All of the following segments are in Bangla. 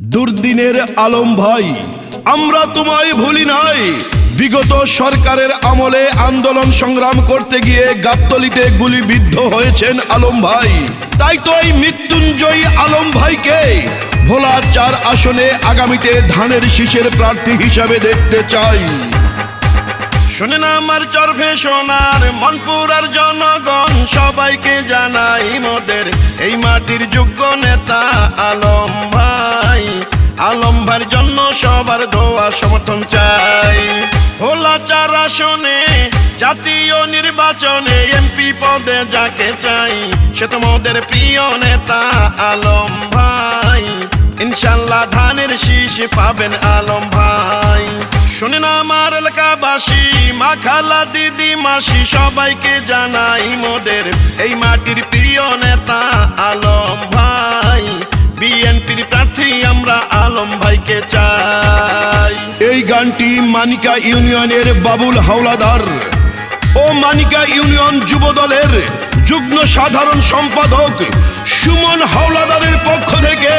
দুর্দিনের আলম ভাই, আমরা তোমায় ভুলি নাই। বিগত সরকারের আমলে আন্দোলন সংগ্রাম করতে গিয়ে গাবতলিতে গুলিবিদ্ধ হয়েছেন আলম ভাই। তাই তো এই মৃত্যুঞ্জয়ী আলম ভাইকে ভোলা চার আসনে আগামীতে ধানের শীষের প্রার্থী হিসাবে দেখতে চাই। শুনেন আমার চরফে সোনার, মনপুরার জনগণ, সবাইকে জানাই মোদের। এই মাটির যোগ্য নেতা আলম ভাই। আলম ভাইয়ের জন্য সবার দোয়া সমর্থন চাই। ভোলা চার আসনে, জাতীয় নির্বাচনে এমপি পদে যাকে চাই, সে তো মোদের প্রিয় নেতা আলম ভাই। ইনশাল্লাহ ধানের শীষ পাবেন আলম ভাই। শুনেন আমার এলাকাবাসী মা খালা দিদি মাসি, সবাইকে জানাই মোদের, এই মাটির প্রিয় নেতা আলম আমরা আলম ভাইকে চাই। এই গানটি মানিকা ইউনিয়নের বাবুল হাওলাদার ও মানিকা ইউনিয়ন যুব দলের যুগ্ম সাধারণ সম্পাদক সুমন হাওলাদারের পক্ষ থেকে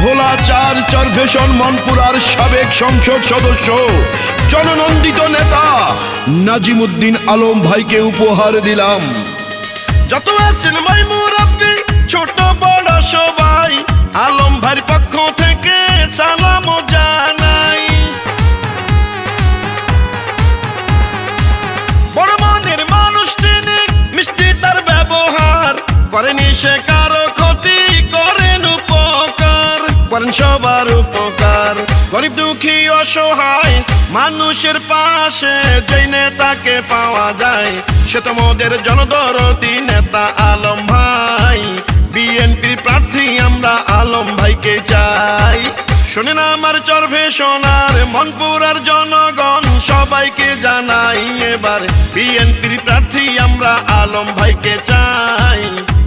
ভোলা চার চরভেশন মনপুরার সাবেক সংসদ সদস্য জননন্দিত নেতা নাজিমুদ্দিন আলম ভাইকে উপহার দিলাম। যত আছেন মুরব্বী ছোট বড় সবাই। আলম ভাইয়ের পক্ষ থেকে সালাম জানাই। বড় মনের মানুষ তিনি, মিষ্টি তার ব্যবহার। করেনি সে কারও ক্ষতি, করেন উপকার। করেন সবার উপকার। গরিব, দুঃখী, অসহায়, মানুষের পাশে যেই নেতাকে পাওয়া যায়, সে তো মোদের জনদরদি নেতা আলম ভাই। বিএনপির প্রার্থী আমরা আলম ভাইকে চাই। শোনেন আমার চরভে সোনার মনপুরার জনগণ সবাইকে জানাই এবার। বিএনপির প্রার্থী আমরা আলম ভাইকে চাই।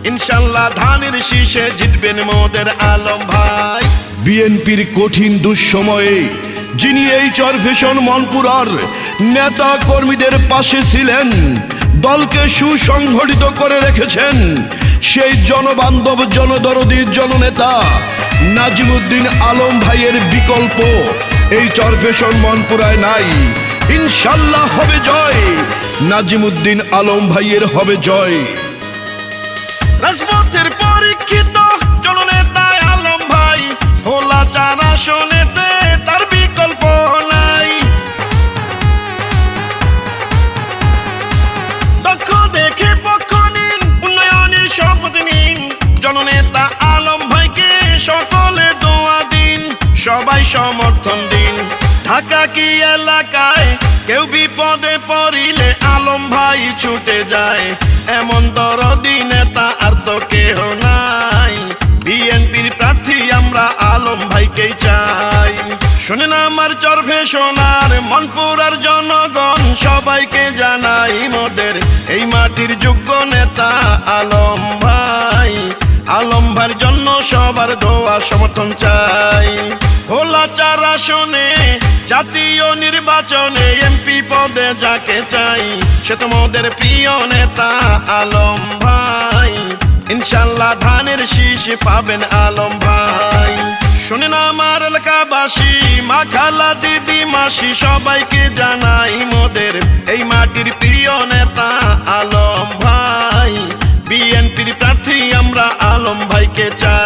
ইনশাল্লাহ ধানের শীষে জিতবেন মোদের আলম ভাই। বিএনপির কঠিন দুঃসময়ে যিনি এই চরভেশন মনপুরার নেতা কর্মীদের পাশে ছিলেন, দলকে সুসংগঠিত করে রেখেছেন সেই জনবান্ধব, জনদরদী, জননেতা নাজিমুদ্দিন আলম ভাইয়ের বিকল্প। এই চরভেশন মনপুরায় নাই। ইনশাল্লাহ হবে জয়। নাজিমুদ্দিন আলম ভাইয়ের হবে জয়। পরীক্ষিত জননেতা আলম ভাই, ভোলা চার আসনেতে তার সবাই সমর্থন দিন। ঢাকা কি এলাকায় কেউ বিপদে পড়িলে আলম ভাই ছুটে যায়। এমন দরদি নেতা আর তো কেহ নাই। বিএনপির প্রার্থী আমরা আলম ভাইকেই চাই। শোনেন আমার চরফে সোনার মনপুরার জনগণ সবাইকে জানাই মোদের। এই মাটির যোগ্য নেতা আলম ভাই। আলম ভাইয়ের জন্য সবার দোয়া সমর্থন চাই। জাতীয় নির্বাচনে এমপি পদে যাকে চাই, সে তো মোদের প্রিয় নেতা আলম ভাই। ইনশাল্লাহ ধানের শীষ পাবেন আলম ভাই। শুনেন আমার এলাকাবাসী মা খালা দিদি মাসি, সবাইকে জানাই মোদের এই মাটির প্রিয় নেতা আলম ভাই। বিএনপির প্রার্থী আমরা আলম ভাইকে চাই।